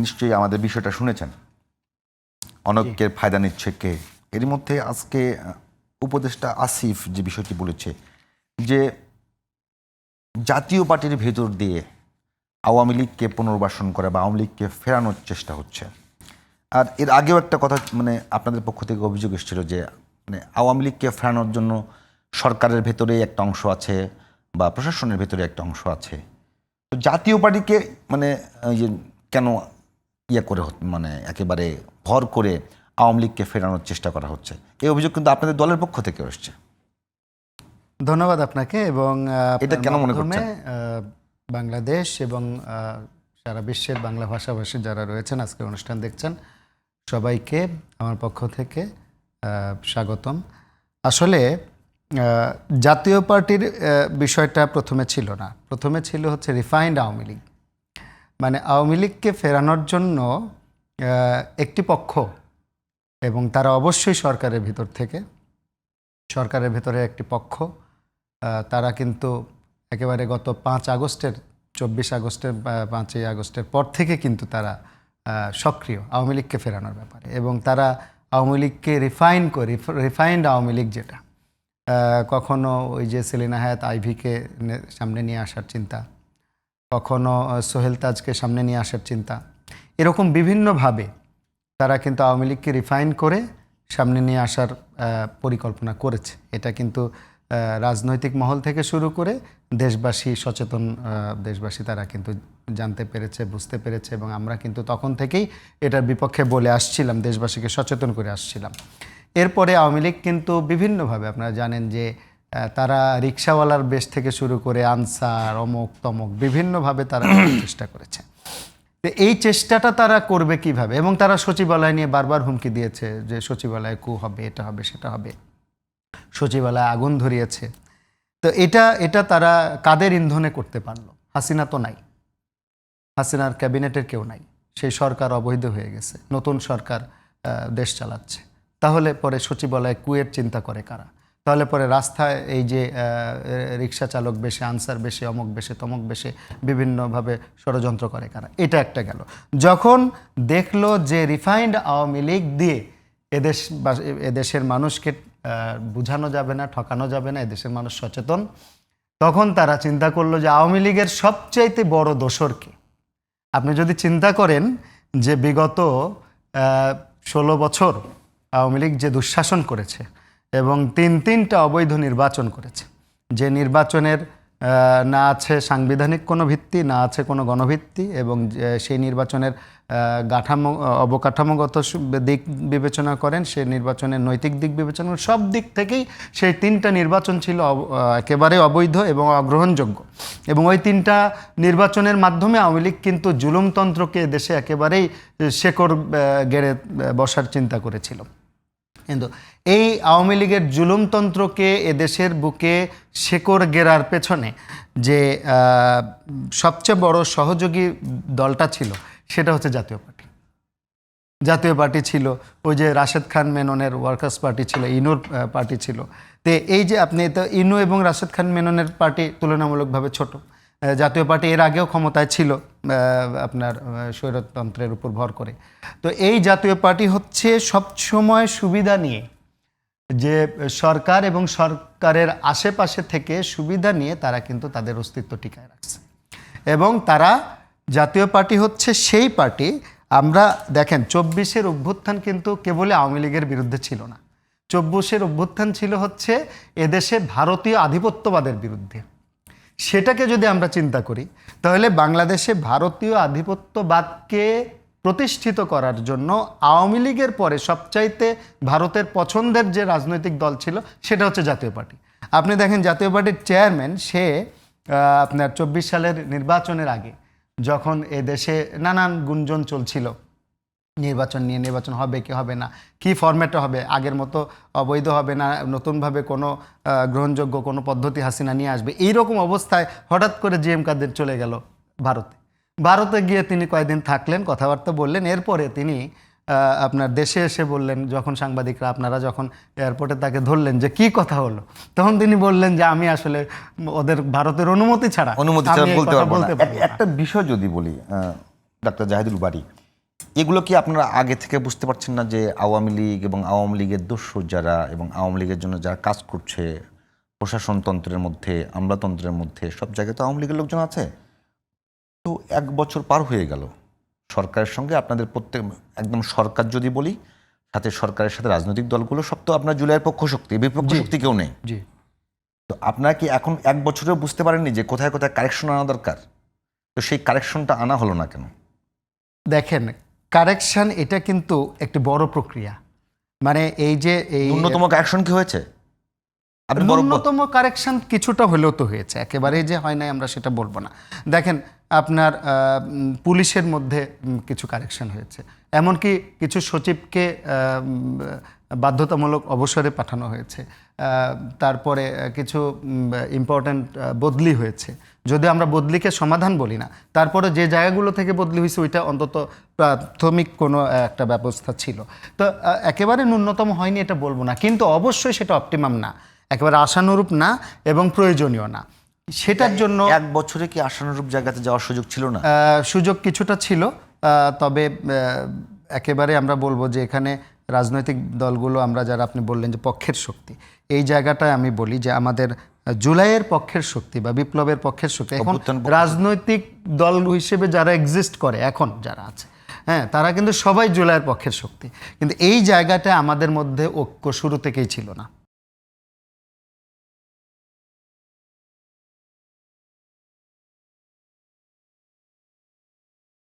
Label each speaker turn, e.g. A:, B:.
A: নিশ্চয়ই আমাদের বিষয়টা শুনেছেন। অনেকের ফায়দা নিচ্ছে কে? এর মধ্যে আজকে উপদেষ্টা আসিফ যে বিষয়টি বলেছে যে জাতীয় পার্টির ভেতর দিয়ে আওয়ামী লীগকে পুনর্বাসন করা বা আওয়ামী লীগকে ফেরানোর চেষ্টা হচ্ছে। আর এর আগেও একটা কথা মানে আপনাদের পক্ষ থেকে অভিযোগ এসেছিল যে মানে আওয়ামী লীগকে ফেরানোর জন্য সরকারের ভেতরে একটা অংশ আছে বা প্রশাসনের ভেতরে একটা অংশ আছে। তো জাতীয় পার্টিকে মানে কেন ইয়ে করে মানে একেবারে ভর করে আওয়ামী লীগকে ফেরানোর চেষ্টা করা হচ্ছে। এই অভিযোগ কিন্তু আপনাদের দলের পক্ষ থেকে এসছে।
B: ধন্যবাদ আপনাকে এবং
A: এটা কেন মনে করছেন?
B: বাংলাদেশ এবং সারা বিশ্বের বাংলা ভাষাভাষী যারা রয়েছেন আজকে অনুষ্ঠান দেখছেন সবাইকে আমার পক্ষ থেকে স্বাগতম। আসলে জাতীয় পার্টির বিষয়টা প্রথমে ছিল না। প্রথমে ছিল হচ্ছে রিফাইন্ড আওয়ামী লীগ। মানে আওয়ামী লীগকে ফেরানোর জন্য একটি পক্ষ এবং তারা অবশ্যই সরকারের ভিতর থেকে, সরকারের ভেতরে একটি পক্ষ তারা কিন্তু একেবারে গত পাঁচ আগস্টের, চব্বিশ আগস্টের পাঁচই আগস্টের পর থেকে কিন্তু তারা সক্রিয় আওয়ামী লীগকে ফেরানোর ব্যাপারে এবং তারা আওয়ামী লীগকে রিফাইন করে, রিফাইন্ড আওয়ামী লীগ যেটা কখনো ওই যে সেলিনা হায়াত আইভিকে সামনে নিয়ে আসার চিন্তা কখনো সোহেল তাজকে সামনে নিয়ে আসার চিন্তা। এরকম বিভিন্নভাবে তারা কিন্তু আওয়ামী লীগকে রিফাইন করে সামনে নিয়ে আসার পরিকল্পনা করেছে। এটা কিন্তু রাজনৈতিক মহল থেকে শুরু করে দেশবাসী সচেতন দেশবাসী তারা কিন্তু জানতে পেরেছে, বুঝতে পেরেছে এবং আমরা কিন্তু তখন থেকেই এটার বিপক্ষে বলে আসছিলাম, দেশবাসীকে সচেতন করে আসছিলাম। এরপরে আওয়ামী লীগ কিন্তু বিভিন্নভাবে আপনারা জানেন যে তারা রিক্সাওয়ালার বেশ থেকে শুরু করে আনসার অমুক তমক বিভিন্নভাবে তারা চেষ্টা করেছে। তো এই চেষ্টাটা তারা করবে কীভাবে? এবং তারা সচিবালয় নিয়ে বারবার হুমকি দিয়েছে যে সচিবালয়ে কু হবে এটা হবে সেটা হবে। সচিবালয়ে আগুন ধরিয়েছে। তো এটা এটা তারা কাদের ইন্ধনে করতে পারল? হাসিনা তো নাই। হাসিনার ক্যাবিনেটের কেউ নাই। সেই সরকার অবৈধ হয়ে গেছে। নতুন সরকার দেশ চালাচ্ছে। তাহলে পরে সচিবালয়ে কুয়ের চিন্তা করে কারা? তাহলে পরে রাস্তায় এই যে রিক্সা চালক বেশে, আনসার বেশে, অমক বেশে, তমক বেশে বিভিন্নভাবে ষড়যন্ত্র করে কারা? এটা একটা গেল। যখন দেখল যে রিফাইন্ড আওয়ামী লীগ দিয়ে এদেশ এদেশের মানুষকে বুঝানো যাবে না, ঠকানো যাবে না, এদেশের মানুষ সচেতন, তখন তারা চিন্তা করল যে আওয়ামী লীগের সবচাইতে বড় দোসরকে আপনি যদি চিন্তা করেন যে বিগত ষোলো বছর আওয়ামী লীগ যে দুঃশাসন করেছে এবং তিন তিনটা অবৈধ নির্বাচন করেছে। যে নির্বাচনের না আছে সাংবিধানিক কোনো ভিত্তি, না আছে কোনো গণভিত্তি এবং সেই নির্বাচনের গাঠামো, অবকাঠামোগত দিক বিবেচনা করেন, সে নির্বাচনের নৈতিক দিক বিবেচনা করেন, সব দিক থেকেই সেই তিনটা নির্বাচন ছিল একেবারে অবৈধ এবং অগ্রহণযোগ্য। এবং ওই তিনটা নির্বাচনের মাধ্যমে আওয়ামী লীগ কিন্তু জুলুমতন্ত্রকে দেশে একেবারেই শেকড় গেড়ে বসার চিন্তা করেছিল। কিন্তু এই আওয়ামী লীগের জুলুমতন্ত্রকে এদেশের বুকে শেকড় গেরার পেছনে যে সবচেয়ে বড় সহযোগী দলটা ছিল, সেটা হচ্ছে জাতীয় পার্টি। জাতীয় পার্টি ছিল, ওই যে রাশেদ খান মেননের ওয়ার্কার্স পার্টি ছিল, ইনুর পার্টি ছিল। তো এই যে আপনি, তো ইনু এবং রাশেদ খান মেননের পার্টি তুলনামূলকভাবে ছোট জাতীয় পার্টি এর আগেও ক্ষমতায় ছিল আপনার স্বৈরতন্ত্রের উপর ভর করে। তো এই জাতীয় পার্টি হচ্ছে সবসময় সুবিধা নিয়ে, যে সরকার এবং সরকারের আশেপাশে থেকে সুবিধা নিয়ে তারা কিন্তু তাদের অস্তিত্ব টিকায় রাখছে। এবং তারা জাতীয় পার্টি হচ্ছে সেই পার্টি, আমরা দেখেন চব্বিশের অভ্যুত্থান কিন্তু কেবলই আওয়ামী লীগের বিরুদ্ধে ছিল না। চব্বিশের অভ্যুত্থান ছিল হচ্ছে এদেশে ভারতীয় আধিপত্যবাদের বিরুদ্ধে। সেটাকে যদি আমরা চিন্তা করি, তাহলে বাংলাদেশে ভারতীয় আধিপত্যবাদকে প্রতিষ্ঠিত করার জন্য আওয়ামী লীগের পরে সবচাইতে ভারতের পছন্দের যে রাজনৈতিক দল ছিল, সেটা হচ্ছে জাতীয় পার্টি। আপনি দেখেন, জাতীয় পার্টির চেয়ারম্যান, সে আপনার চব্বিশ সালের নির্বাচনের আগে যখন এ দেশে নানান গুঞ্জন চলছিল নির্বাচন নিয়ে নির্বাচন হবে কি হবে না কি ফরম্যাটে হবে আগের মতো অবৈধ হবে না নতুনভাবে কোনো গ্রহণযোগ্য কোনো পদ্ধতি হাসিনা নিয়ে আসবে এই রকম অবস্থায় হঠাৎ করে জিএম কাদের চলে গেল ভারতে ভারতে গিয়ে তিনি কয়েকদিন থাকলেন কথাবার্তা বললেন এরপরে তিনি আহ, আপনার দেশে এসে বললেন যখন সাংবাদিকরা আপনারা যখন এয়ারপোর্টে তাকে ধরলেন যে কি কথা হলো তখন তিনি বললেন যে আমি আসলে ওদের ভারতের অনুমতি ছাড়া
A: অনুমতি ছাড়া বলতে পারব। একটা বিষয় যদি বলি ডাক্তার জাহিদুল বাড়ি এগুলো কি আপনারা আগে থেকে বুঝতে পারছেন না যে আওয়ামী লীগ এবং আওয়ামী লীগের দস্যু যারা এবং আওয়ামী লীগের জন্য যারা কাজ করছে প্রশাসনতন্ত্রের মধ্যে আমলাতন্ত্রের মধ্যে সব জায়গায় তো আওয়ামী লীগের লোকজন আছে। তো এক বছর পার হয়ে গেল। সরকারের সঙ্গে আপনাদের প্রত্যেক একদম সরকার যদি বলি সাথে সরকারের সাথে রাজনৈতিক দলগুলো সব তো আপনার জুলাইয়ের পক্ষ শক্তি বিপক্ষ শক্তি কেউ নেই।
B: জি।
A: তো আপনারা কি এখন এক বছরেও বুঝতে পারেননি যে কোথায় কোথায় কারেকশন আনা দরকার? তো সেই কারেকশনটা আনা হলো না কেন?
B: দেখেন কারেকশন এটা কিন্তু একটি বড় প্রক্রিয়া। মানে এই যে এই
A: ন্যূনতম কারেকশন কি হয়েছে?
B: ন্যূনতম কারেকশন কিছুটা হলেও তো হয়েছে একেবারেই যে হয় নাই আমরা সেটা বলব না। দেখেন আপনার পুলিশের মধ্যে কিছু কারেকশন হয়েছে। এমনকি কিছু সচিবকে বাধ্যতামূলক অবসরে পাঠানো হয়েছে। তারপরে কিছু ইম্পর্ট্যান্ট বদলি হয়েছে। যদি আমরা বদলিকে সমাধান বলি না তারপরে যে জায়গাগুলো থেকে বদলি হয়েছে ওইটা অন্তত প্রাথমিক কোনো একটা ব্যবস্থা ছিল। তো একেবারে ন্যূনতম হয়নি এটা বলব না কিন্তু অবশ্যই সেটা অপটিমাম না। একেবারে আশানুরূপ না এবং প্রয়োজনীয় না। সেটার জন্য
A: এক বছরে কি আশানুরূপ জায়গাতে যাওয়ার সুযোগ ছিল না?
B: সুযোগ কিছুটা ছিল। তবে একেবারে আমরা বলব যে এখানে রাজনৈতিক দলগুলো আমরা যারা আপনি বললেন যে পক্ষের শক্তি এই জায়গাটায় আমি বলি যে আমাদের জুলাইয়ের পক্ষের শক্তি বা বিপ্লবের পক্ষের শক্তি এখন রাজনৈতিক দল হিসেবে যারা এক্সিস্ট করে এখন যারা আছে হ্যাঁ তারা কিন্তু সবাই জুলাইয়ের পক্ষের শক্তি। কিন্তু এই জায়গাটা আমাদের মধ্যে ঐক্য শুরু থেকেই ছিল না।